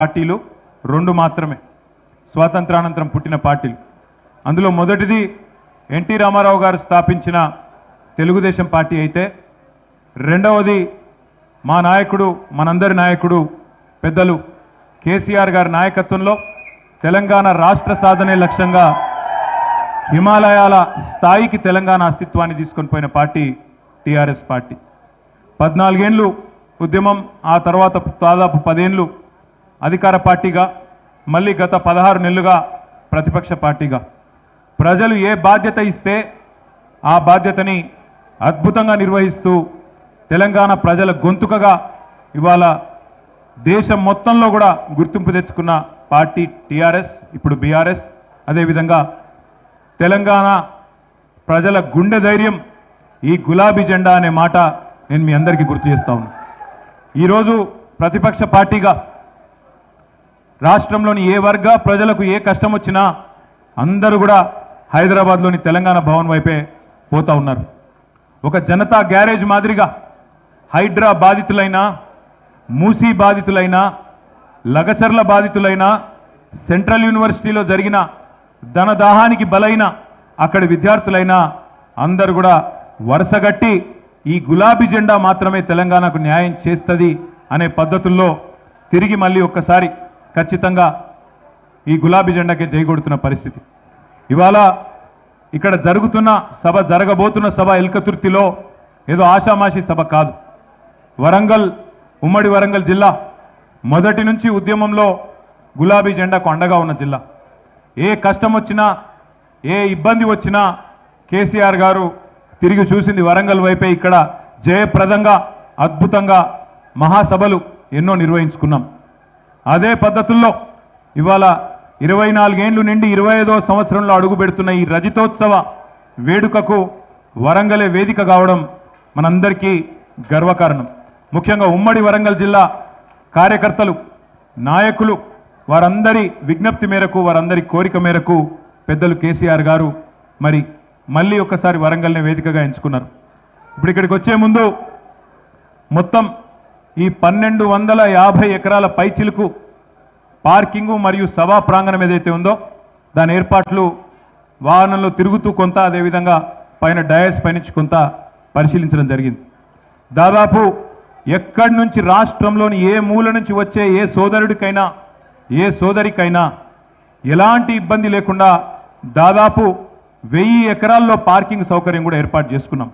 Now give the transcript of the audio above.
పార్టీలు రెండు మాత్రమే. స్వాతంత్రానంతరం పుట్టిన పార్టీలు. అందులో మొదటిది ఎన్టీ రామారావు గారు స్థాపించిన తెలుగుదేశం పార్టీ అయితే రెండవది మా నాయకుడు మనందరి నాయకుడు పెద్దలు కేసీఆర్ గారి నాయకత్వంలో తెలంగాణ రాష్ట్ర సాధనే లక్ష్యంగా హిమాలయాల స్థాయికి తెలంగాణ అస్తిత్వాన్ని తీసుకొని పోయిన పార్టీ టీఆర్ఎస్ పార్టీ. పద్నాలుగేండ్లు ఉద్యమం ఆ తర్వాత దాదాపు పదేండ్లు అధికార పార్టీగా మళ్ళీ గత పదహారు నెలలుగా ప్రతిపక్ష పార్టీగా. ప్రజలు ఏ బాధ్యత ఇస్తే ఆ బాధ్యతని అద్భుతంగా నిర్వహిస్తూ తెలంగాణ ప్రజల గొంతుకగా ఇవాళ దేశం మొత్తంలో కూడా గుర్తింపు తెచ్చుకున్న పార్టీ టీఆర్ఎస్ ఇప్పుడు బీఆర్ఎస్. అదేవిధంగా తెలంగాణ ప్రజల గుండె ధైర్యం ఈ గులాబీ జెండా అనే మాట నేను మీ అందరికీ గుర్తు చేస్తా ఉన్నాను ఈరోజు ప్రతిపక్ష పార్టీగా రాష్ట్రంలోని ఏ వర్గ ప్రజలకు ఏ కష్టం వచ్చినా అందరూ కూడా హైదరాబాద్లోని తెలంగాణ భవన్ వైపే పోతా ఉన్నారు. ఒక జనతా గ్యారేజ్ మాదిరిగా హైడ్రా బాధితులైనా మూసీ బాధితులైనా లగచర్ల బాధితులైనా సెంట్రల్ యూనివర్సిటీలో జరిగిన ధనదాహానికి బలైన అక్కడి విద్యార్థులైనా అందరు కూడా వరుసగట్టి ఈ గులాబీ జెండా మాత్రమే తెలంగాణకు న్యాయం చేస్తుంది అనే పద్ధతుల్లో తిరిగి మళ్ళీ ఒక్కసారి ఖచ్చితంగా ఈ గులాబీ జెండాకే జైగొడుతున్న పరిస్థితి. ఇవాళ ఇక్కడ జరుగుతున్న సభ జరగబోతున్న సభ ఎల్కతుర్తిలో ఏదో ఆషామాషి సభ కాదు. వరంగల్ ఉమ్మడి వరంగల్ జిల్లా మొదటి నుంచి ఉద్యమంలో గులాబీ జెండాకు అండగా ఉన్న జిల్లా. ఏ కష్టం వచ్చినా ఏ ఇబ్బంది వచ్చినా కేసీఆర్ గారు తిరిగి చూసింది వరంగల్ వైపే ఇక్కడ జయప్రదంగా అద్భుతంగా మహాసభలు ఎన్నో నిర్వహించుకున్నాం. అదే పద్ధతుల్లో ఇవాళ ఇరవై నాలుగేండ్లు నిండి ఇరవై ఐదో సంవత్సరంలో అడుగుపెడుతున్న ఈ రజతోత్సవ వేడుకకు వరంగలే వేదిక కావడం మనందరికీ గర్వకారణం. ముఖ్యంగా ఉమ్మడి వరంగల్ జిల్లా కార్యకర్తలు నాయకులు వారందరి విజ్ఞప్తి మేరకు వారందరి కోరిక మేరకు పెద్దలు కేసీఆర్ గారు మరి మళ్ళీ ఒకసారి వరంగల్ని వేదికగా ఎంచుకున్నారు. ఇప్పుడు ఇక్కడికి వచ్చే ముందు మొత్తం ఈ పన్నెండు వందల యాభై ఎకరాల పైచిలుకు పార్కింగు మరియు సభా ప్రాంగణం ఏదైతే ఉందో దాని ఏర్పాట్లు వాహనంలో తిరుగుతూ కొంత అదేవిధంగా పైన డయస్ పైనుంచి కొంత పరిశీలించడం జరిగింది. దాదాపు ఎక్కడి నుంచి రాష్ట్రంలోని ఏ మూల నుంచి వచ్చే ఏ సోదరుడికైనా ఏ సోదరికైనా ఎలాంటి ఇబ్బంది లేకుండా దాదాపు వెయ్యి ఎకరాల్లో పార్కింగ్ సౌకర్యం కూడా ఏర్పాటు చేసుకున్నాం.